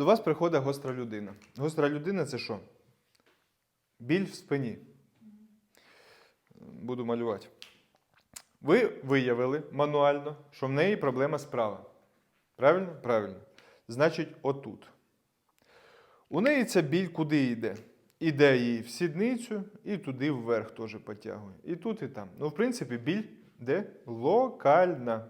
До вас приходить гостра людина. Гостра людина це що? Біль в спині. Буду малювати. Ви виявили мануально, що в неї проблема справа. Правильно? Правильно. Значить, отут. У неї ця біль куди йде? Іде їй в сідницю і туди вверх теж потягує. І тут, і там. Ну, в принципі, біль де? Локальна.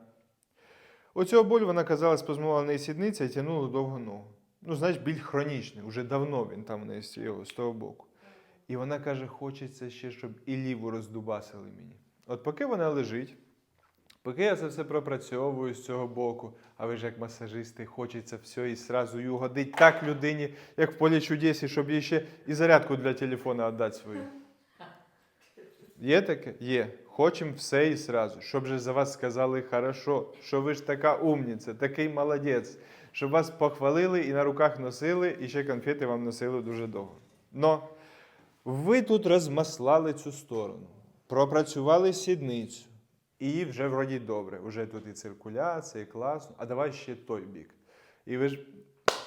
Оцього боль вона казала, спазмувала неї сідниця і тягнула довго ногу. Ну, значить, біль хронічний, уже давно він там у неї з цього, з того боку. І вона каже, хочеться ще, щоб і ліву роздубасили мені. От поки вона лежить, поки я це все пропрацьовую з цього боку, а ви ж як масажисти, хочеться все і сразу й угодить так людині, як в полі чудесі, щоб їй ще і зарядку для телефона віддати свою. Є таке? Є. Хочемо все і сразу. Щоб же за вас сказали хорошо, що ви ж така умниця, такий молодець, щоб вас похвалили і на руках носили, і ще конфети вам носили дуже довго. Но ви тут розмаслали цю сторону, пропрацювали сідницю, і вже вроді добре. Вже тут і циркуляція, і класно. А давай ще той бік. І ви ж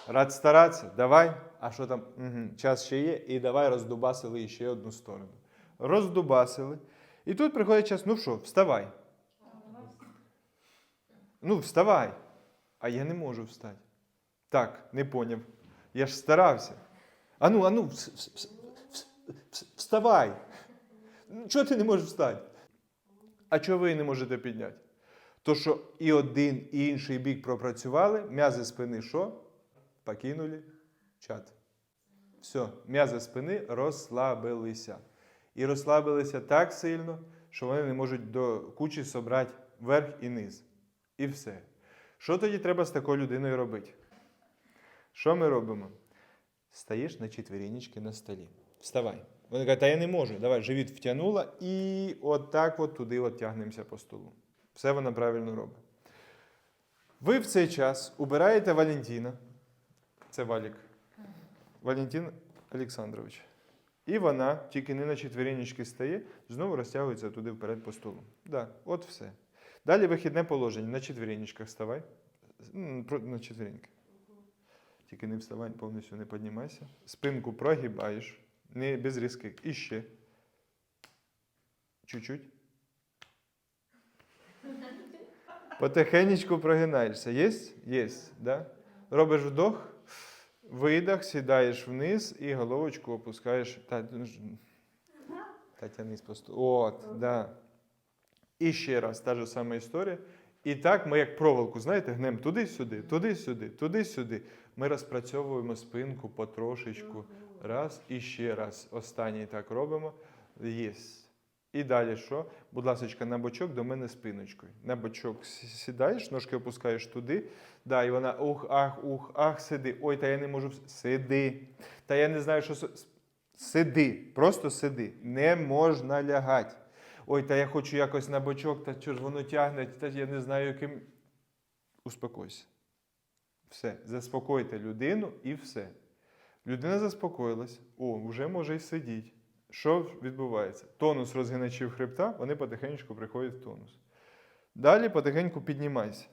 рад старатися, давай. А що там? Угу, час ще є, і давай роздубасили ще одну сторону. Роздубасили. І тут приходить час, ну що, вставай. Ну, вставай. А я не можу встати. Так, не поняв. Я ж старався. Ану, ану, вс- вс- вс- вс- вс- вставай. Чого ти не можеш встати? А чого ви не можете підняти? То, що і один, і інший бік пропрацювали, м'язи спини що? Покинули чат. Все, м'язи спини розслабилися. І розслабилися так сильно, що вони не можуть до кучі собрати верх і низ. І все. Що тоді треба з такою людиною робити? Що ми робимо? Стаєш на четверенечки на столі. Вставай. Вона каже, та я не можу. Давай, живіт втягнула і отак от туди от тягнемося по столу. Все вона правильно робить. Ви в цей час убираєте Валентина. Це Валік. Валентин Олександрович. І вона, тільки не на четверенечки стає, знову розтягується туди вперед по столу. Да, от все. Далі вихідне положення. На четверенечках ставай. М, про- На четвереньки. Тільки не вставай, повністю не піднімайся. Спинку прогибаєш, не без різких. І ще. Чуть-чуть. Потихенечку прогинаєшся. Єсть? Єсть. Да? Робиш вдох, видох, сідаєш вниз і головочку опускаєш. Та, ну ж- та тянись просто. От, да. І ще раз та ж сама історія. І так ми, як проволоку, знаєте, гнемо туди-сюди, туди-сюди, туди-сюди. Ми розпрацьовуємо спинку потрошечку. Раз і ще раз. Останній так робимо. Єс. І далі що? Будь ласка, на бочок до мене спиночкою. На бочок сідаєш, ножки опускаєш туди. Да, і вона ух, ах, ух, ах, сиди. Ой, та я не можу. Сиди. Та я не знаю, що. Сиди. Просто сиди. Не можна лягати. Ой, та я хочу якось на бочок, та що ж воно тягне, та я не знаю, яким. Успокойся. Все. Заспокойте людину і все. Людина заспокоїлась, о, вже може й сидіти. Що відбувається? Тонус розгиначів хребта, вони потихеньку приходять в тонус. Далі потихеньку піднімайся.